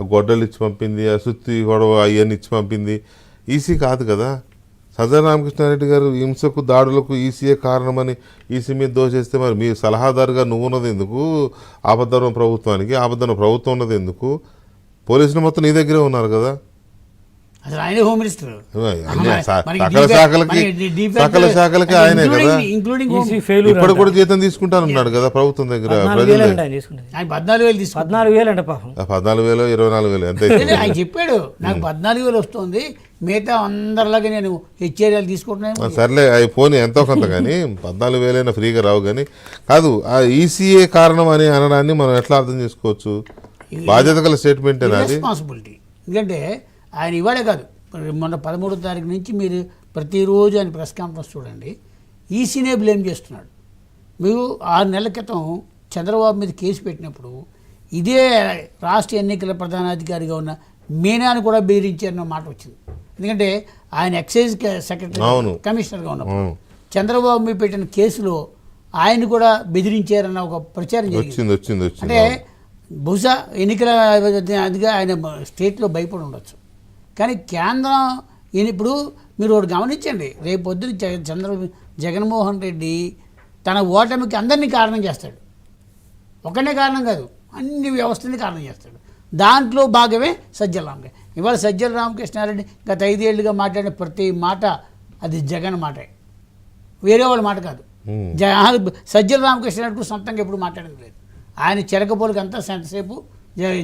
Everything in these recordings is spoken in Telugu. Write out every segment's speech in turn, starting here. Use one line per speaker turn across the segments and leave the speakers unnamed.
ఆ గొడ్డలు ఇచ్చి పంపింది ఆ సుత్తి గొడవ అవన్నీ ఇచ్చి పంపింది. ఈసీ కాదు కదా. సజ్జన రామకృష్ణారెడ్డి గారు హింసకు దాడులకు ఈసీఏ కారణమని ఈసీ మీద దోషేస్తే మరి మీ సలహాదారుగా నువ్వు ఉన్నది ఎందుకు? ఆపద్ధర్మ ప్రభుత్వానికి ఆపద్ధర్మ ప్రభుత్వం ఉన్నది ఎందుకు? పోలీసులు మొత్తం నీ దగ్గరే ఉన్నారు కదా.
అసలు ఆయనే హోమ్ మినిస్టర్
అన్ని స- సకల శాఖలకి ఆయనే కదా.
ఇంక్లూడింగ్
ఫెయిల్యూర్
ఇప్పుడు కూడా జీతం తీసుకుంటానన్నాడు కదా ప్రభుత్వం దగ్గర
పద్నాలుగు వేలు
పద్నాలుగు వేలు
పద్నాలుగు వేలు అంట పాపం.
ఆ పద్నాలుగు వేలు ఇరవై నాలుగు వేలు ఎంత
ఆయన చెప్పాడు నాకు పద్నాలుగు వేలు వస్తుంది మిగతా అందరిలాగా నేను హెచ్ఏరియాలు తీసుకుంటున్నాను
సర్లే అవి పోనీ ఎంతో కొంత కానీ పద్నాలుగు వేలైనా ఫ్రీగా రావు కానీ కాదు ఆ ఈసీఏ కారణం అని అనడాన్ని మనం ఎట్లా అర్థం చేసుకోవచ్చు? బాధ్యత గల స్టేట్మెంటేనా అది?
రెస్పాన్సిబిలిటీ ఎందుకంటే ఆయన ఇవాళే కాదు మొన్న పదమూడో తారీఖు నుంచి మీరు ప్రతిరోజు ఆయన ప్రెస్ కాన్ఫరెన్స్ చూడండి ఈసీనే బ్లేమ్ చేస్తున్నాడు. మీరు ఆరు నెలల క్రితం చంద్రబాబు మీద కేసు పెట్టినప్పుడు ఇదే రాష్ట్ర ఎన్నికల ప్రధానాధికారిగా ఉన్న మీనాను కూడా బెదిరించారన్న మాట వచ్చింది. ఎందుకంటే ఆయన ఎక్సైజ్ సెక్రటరీ. కమిషనర్గా ఉన్నప్పుడు. చంద్రబాబు మీద పెట్టిన కేసులో ఆయన కూడా బెదిరించారన్న ఒక ప్రచారం జరిగింది. అంటే బహుశా ఎన్నికల ఆయన స్టేట్లో భయపడి ఉండొచ్చు. కానీ కేంద్రం ఈయన ఇప్పుడు మీరు ఒకటి గమనించండి. రేపు పొద్దున చంద్ర జగన్మోహన్ రెడ్డి తన ఓటమికి అందరినీ కారణం చేస్తాడు. ఒకనే కారణం కాదు అన్ని వ్యవస్థని కారణం చేస్తాడు. దాంట్లో భాగమే సజ్జల రామకృష్ణ ఇవాళ సజ్జల రామకృష్ణారెడ్డి గత ఐదేళ్ళుగా మాట్లాడిన ప్రతి మాట అది జగన్ మాటే. వేరే వాళ్ళ మాట కాదు. సజ్జల రామకృష్ణారెడ్డి సొంతంగా ఎప్పుడు మాట్లాడింది లేదు. ఆయన చిలకపోలికి అంతా ఎంతసేపు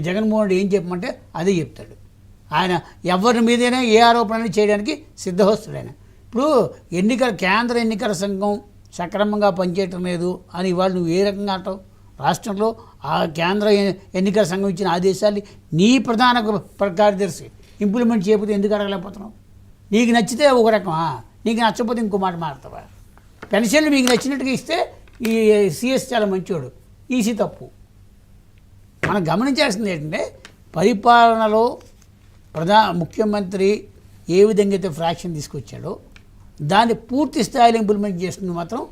జగన్మోహన్ రెడ్డి ఏం చెప్పమంటే అదే చెప్తాడు. ఆయన ఎవరి మీదైనా ఏ ఆరోపణలు చేయడానికి సిద్ధహస్తుడు ఆయన ఇప్పుడు ఎన్నికల కేంద్ర ఎన్నికల సంఘం సక్రమంగా పనిచేయటం లేదు అని ఇవాళ నువ్వు ఏ రకంగా అంటావు? రాష్ట్రంలో ఆ కేంద్ర ఎన్నికల సంఘం ఇచ్చిన ఆదేశాలు నీ ప్రధాన ప్ర- కార్యదర్శి ఇంప్లిమెంట్ చేయకపోతే ఎందుకు అడగలేకపోతున్నావు? నీకు నచ్చితే ఒక రకమా? నీకు నచ్చకపోతే ఇంకో మాట మారుతావా? పెన్షన్లు మీకు నచ్చినట్టుగా ఇస్తే ఈ సిఎస్ చాలా మంచివాడు ఈసీ తప్పు. మనం గమనించాల్సింది ఏంటంటే పరిపాలనలో ప్రధా ముఖ్యమంత్రి ఏ విధంగా అయితే ఫ్రాక్షన్ తీసుకొచ్చాడో దాన్ని పూర్తి స్థాయిలో ఇంప్లిమెంట్ చేస్తుంది మాత్రం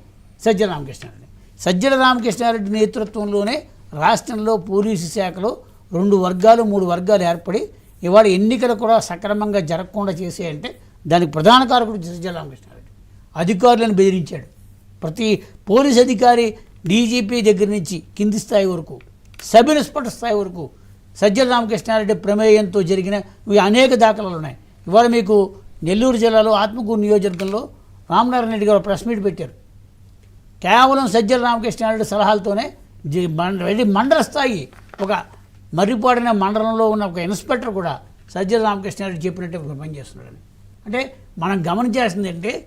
సజ్జల రామకృష్ణారెడ్డి సజ్జల రామకృష్ణారెడ్డి నేతృత్వంలోనే రాష్ట్రంలో పోలీసు శాఖలో రెండు వర్గాలు మూడు వర్గాలు ఏర్పడి ఇవాళ ఎన్నికలు కూడా సక్రమంగా జరగకుండా చేసేయంటే దానికి ప్రధాన కారకుడు సజ్జల రామకృష్ణారెడ్డి అధికారులను బెదిరించాడు. ప్రతి పోలీస్ అధికారి డీజీపీ దగ్గర నుంచి కింది స్థాయి వరకు సబ్ ఇన్స్పెక్టర్ స్థాయి వరకు సజ్జల రామకృష్ణారెడ్డి ప్రమేయంతో జరిగిన ఇవి అనేక దాఖలాలు ఉన్నాయి. ఇవాళ మీకు నెల్లూరు జిల్లాలో ఆత్మకూరు నియోజకవర్గంలో రామనారాయణ రెడ్డి గారు ప్రెస్ మీట్ పెట్టారు. కేవలం సజ్జల రామకృష్ణారెడ్డి సలహాలతోనే రెడ్డి మండ- మండల స్థాయి ఒక మర్రిపాడిన మండలంలో ఉన్న ఒక ఇన్స్పెక్టర్ కూడా సజ్జల రామకృష్ణారెడ్డి చెప్పినట్టే పనిచేస్తున్నాడని పని అంటే మనం గమనించాల్సింది అంటే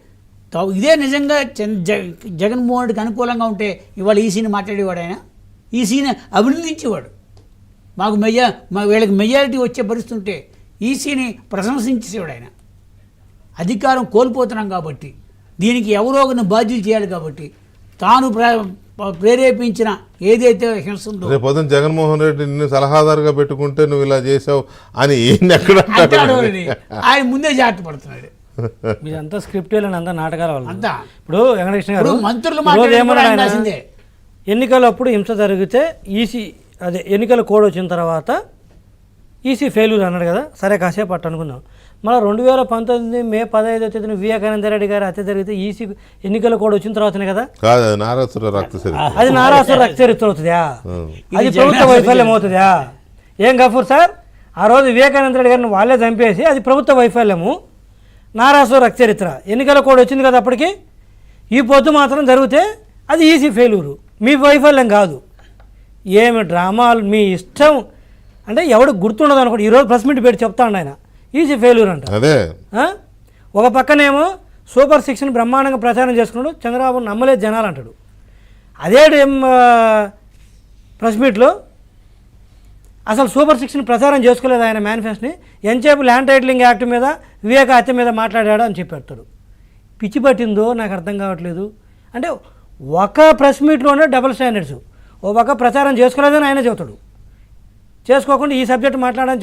ఇదే నిజంగా జగ- జగన్మోహన్ రెడ్డికి అనుకూలంగా ఉంటే ఇవాళ ఈసీని మాట్లాడేవాడు ఆయన? ఈసీని అభినందించేవాడు. మాకు మెజా మా వీళ్ళకి మెజారిటీ వచ్చే పరిస్థితి ఉంటే ఈసీని ప్రశంసించేవాడు ఆయన. అధికారం కోల్పోతున్నాం కాబట్టి దీనికి ఎవరో ఒకరిని బాధ్యులు చేయాలి కాబట్టి తాను ప్ర- ప్రేరేపించిన ఏదైతే హింస ఉందో
రేపు జగన్మోహన్ రెడ్డి నిన్ను సలహాదారుగా పెట్టుకుంటే నువ్వు ఇలా చేసావు అని
ఆయన ముందే జాగ్రత్త పడుతున్నాడు.
మీదంతా స్క్రిప్ట్ అంతా నాటకాల వల్ల
అంతా.
ఇప్పుడు వెంకటకృష్ణ గారు
మంత్రులు.
ఎన్నికలప్పుడు హింస జరిగితే ఈసీ అదే ఎన్నికల కోడ్ వచ్చిన తర్వాత ఈసీ ఫెయిల్యూర్ అన్నాడు కదా. సరే కాసేపు అట్ట అనుకుందాం. మళ్ళీ రెండు వేల పంతొమ్మిది మే పదహైదో తేదీన వివేకానంద రెడ్డి గారు హత్య జరిగితే ఈసీ ఎన్నికల కోడ్ వచ్చిన తర్వాతనే కదా?
కాదు అది నారాసుర రక్త చరిత్ర.
అది నారాసుర రక్త చరిత్ర అవుతుందా? అది ప్రభుత్వ వైఫల్యం అవుతుందా? ఏం గఫూర్ సార్? ఆ రోజు వివేకానంద రెడ్డి గారిని వాళ్ళే చంపేసి అది ప్రభుత్వ వైఫల్యము. నారాసుర రక్త చరిత్ర. ఎన్నికల కోడ్ వచ్చింది కదా అప్పటికి? ఈ పొద్దు మాత్రం జరిగితే అది ఈజీ ఫెయిల్యూరు. మీ వైఫల్యం కాదు. ఏమి డ్రామాలు మీ ఇష్టం? అంటే ఎవడు గుర్తుండదు అనుకోండి ఈరోజు ప్రెస్ మీట్ పెట్టి చెప్తాడు ఆయన. ఈజీ ఫెయిల్యూర్ అంట.
అదే?
ఒక పక్కనేమో సూపర్ సిక్స్ని బ్రహ్మాండంగా ప్రచారం చేసుకున్నాడు చంద్రబాబు నమ్మలేదు జనాలు అంటాడు. అదే ప్రెస్ మీట్లో అసలు సూపర్ సిక్స్ని ప్రచారం చేసుకోలేదు ఆయన మేనిఫెస్టోని. ఎంతసేపు ల్యాండ్ టైటిలింగ్ యాక్ట్ మీద వివేక హత్య మీద మాట్లాడాడు అని చెప్పేస్తాడు. పిచ్చి పట్టిందో నాకు అర్థం కావట్లేదు. అంటే ఒక ప్రెస్ మీట్లోనే డబుల్ స్టాండర్డ్స్. ఓ పక్క ప్రచారం చేసుకోలేదని ఆయన చెబుతాడు. చేసుకోకుండా ఈ సబ్జెక్ట్ మాట్లాడని